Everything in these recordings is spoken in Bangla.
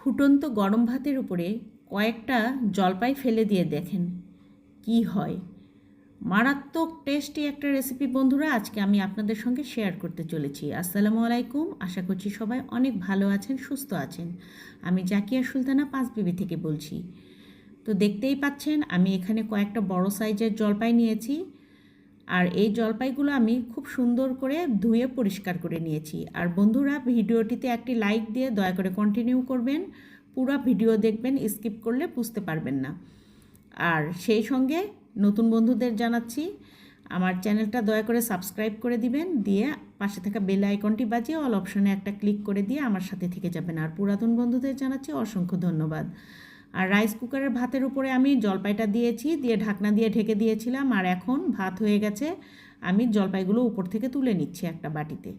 ফুটন্ত গরম ভাতের উপরে কয়েকটা জলপাই ফেলে দিয়ে দেখেন, কি হয়? মারাত্মক টেস্টি একটা রেসিপি বন্ধুরা, আজকে আমি আপনাদের সঙ্গে শেয়ার করতে চলেছি। আসসালামু আলাইকুম, আশা করছি সবাই অনেক ভালো আছেন, সুস্থ আছেন। আমি জাকিয়া সুলতানা পাঁচবিবি থেকে বলছি। তো দেখতেই পাচ্ছেন, আমি এখানে কয়েকটা বড় সাইজের জলপাই নিয়েছি। আর এই জলপাইগুলো আমি খুব সুন্দর করে ধুয়ে পরিষ্কার করে নিয়েছি। আর বন্ধুরা, ভিডিওটিতে একটি লাইক দিয়ে দয়া করে কন্টিনিউ করবেন। পুরো ভিডিও দেখবেন, স্কিপ করলে বুঝতে পারবেন না। আর সেই সঙ্গে নতুন বন্ধুদের জানাচ্ছি, আমার চ্যানেলটা দয়া করে সাবস্ক্রাইব করে দিবেন, দিয়ে পাশে থাকা বেল আইকনটি বাজিয়ে অল অপশনে একটা ক্লিক করে দিয়ে আমার সাথে থেকে যাবেন। আর পুরাতন বন্ধুদের জানাচ্ছি অসংখ্য ধন্যবাদ। আর রাইস কুকারের ভাতের উপরে আমি জলপাইটা দিয়েছি, দিয়ে ঢাকনা দিয়ে ঢেকে দিয়েছিলাম, আর এখন ভাত হয়ে গেছে, আমি জলপাইগুলো উপর থেকে তুলে নিচ্ছি একটা বাটিতে।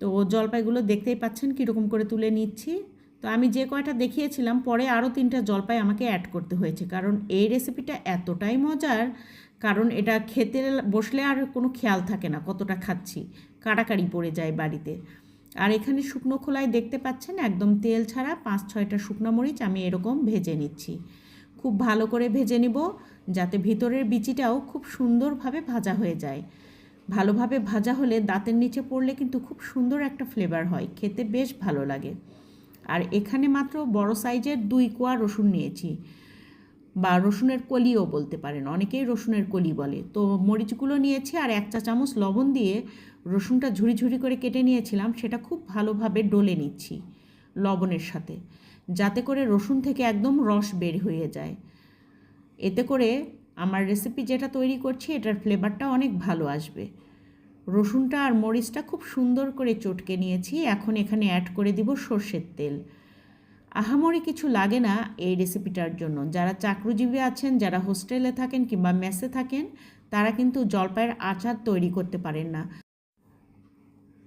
তো জলপাইগুলো দেখতেই পাচ্ছেন কীরকম করে তুলে নিচ্ছি। তো আমি যে কয়টা দেখিয়েছিলাম, পরে আরও তিনটা জলপাই আমাকে অ্যাড করতে হয়েছে, কারণ এই রেসিপিটা এতটাই মজার, কারণ এটা খেতে বসলে আর কোনো খেয়াল থাকে না কতটা খাচ্ছি, কাড়াকাড়ি পড়ে যায় বাড়িতে। আর এখানে শুকনো খোলায় দেখতে পাচ্ছেন একদম তেল ছাড়া পাঁচ, ছয়টা শুকনো মরিচ আমি এরকম ভেজে নিচ্ছি। খুব ভালো করে ভেজে নিব যাতে ভিতরের বিচিটাও খুব সুন্দরভাবে ভাজা হয়ে যায়। ভালোভাবে ভাজা হলে দাঁতের নিচে পড়লে কিন্তু খুব সুন্দর একটা ফ্লেভার হয়, খেতে বেশ ভালো লাগে। আর এখানে মাত্র বড় সাইজের দুই কোয়া রসুন নিয়েছি। বা রসুনের কলিও বলতে পারেন, অনেকেই রসুনের কলি বলে। তো মরিচগুলো নিয়েছি আর এক চা চামচ লবণ দিয়ে রসুনটা ঝুড়ি ঝুড়ি করে কেটে নিয়েছিলাম, সেটা খুব ভালোভাবে ডলে নিচ্ছি লবণের সাথে, যাতে করে রসুন থেকে একদম রস বের হয়ে যায়। এতে করে আমার রেসিপি যেটা তৈরি করছি, এটার ফ্লেভারটা অনেক ভালো আসবে। রসুনটা আর মরিচটা খুব সুন্দর করে চটকে নিয়েছি, এখন এখানে অ্যাড করে দিব সর্ষের তেল। আহামরি কিছু লাগে না এই রেসিপিটার জন্য। যারা চাকরিজীবী আছেন, যারা হোস্টেলে থাকেন কিংবা মেসে থাকেন, তারা কিন্তু জলপাইয়ের আচার তৈরি করতে পারেন না।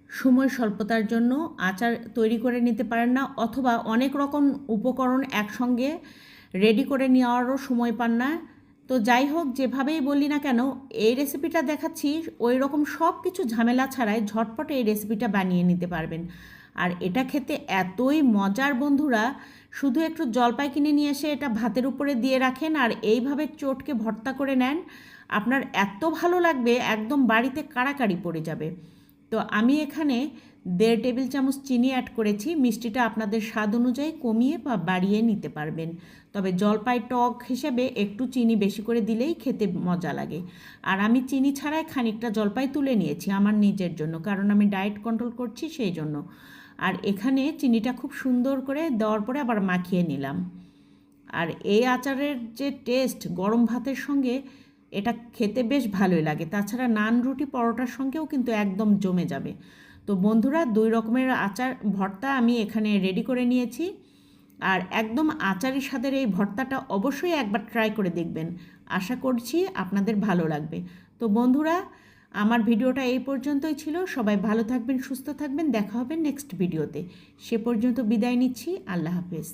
সময় স্বল্পতার জন্য আচার তৈরি করে নিতে পারেন না, অথবা অনেক রকম উপকরণ একসঙ্গে রেডি করে নেওয়ারও সময় পান না। তো যাই হোক, যেভাবেই বলি না কেন, এই রেসিপিটা দেখাচ্ছি, ওই রকম সব কিছু ঝামেলা ছাড়াই ঝটপট এই রেসিপিটা বানিয়ে নিতে পারবেন। আর এটা খেতে এতই মজার বন্ধুরা, শুধু একটু জলপাই কিনে নিয়ে এসে এটা ভাতের উপরে দিয়ে রাখেন আর এইভাবে চটকে ভর্তা করে নেন, আপনার এত ভালো লাগবে, একদম বাড়িতে কাড়াকাড়ি পড়ে যাবে। তো আমি এখানে দেড় টেবিল চামচ চিনি অ্যাড করেছি, মিষ্টিটা আপনাদের স্বাদ অনুযায়ী কমিয়ে বা বাড়িয়ে নিতে পারবেন। তবে জলপাই টক হিসেবে একটু চিনি বেশি করে দিলেই খেতে মজা লাগে। আর আমি চিনি ছাড়াই খানিকটা জলপাই তুলে নিয়েছি আমার নিজের জন্য, কারণ আমি ডায়েট কন্ট্রোল করছি সেই জন্য। আর এখানে চিনিটা খুব সুন্দর করে দেওয়ার পরে আবার মাখিয়ে নিলাম। আর এই আচারের যে টেস্ট গরম ভাতের সঙ্গে এটা খেতে বেশ ভালোই লাগে। তাছাড়া নান রুটি পরোটার সঙ্গেও কিন্তু একদম জমে যাবে। তো বন্ধুরা, দুই রকমের আচার ভর্তা আমি এখানে রেডি করে নিয়েছি। আর একদম আচারের স্বাদের এই ভর্তাটা অবশ্যই একবার ট্রাই করে দেখবেন। আশা করছি আপনাদের ভালো লাগবে। তো বন্ধুরা আমার ভিডিওটা এই পর্যন্তই ছিল। সবাই ভালো থাকবেন, সুস্থ থাকবেন। দেখা হবে নেক্সট ভিডিওতে। সে পর্যন্ত বিদায় নিচ্ছি। আল্লাহ হাফেজ।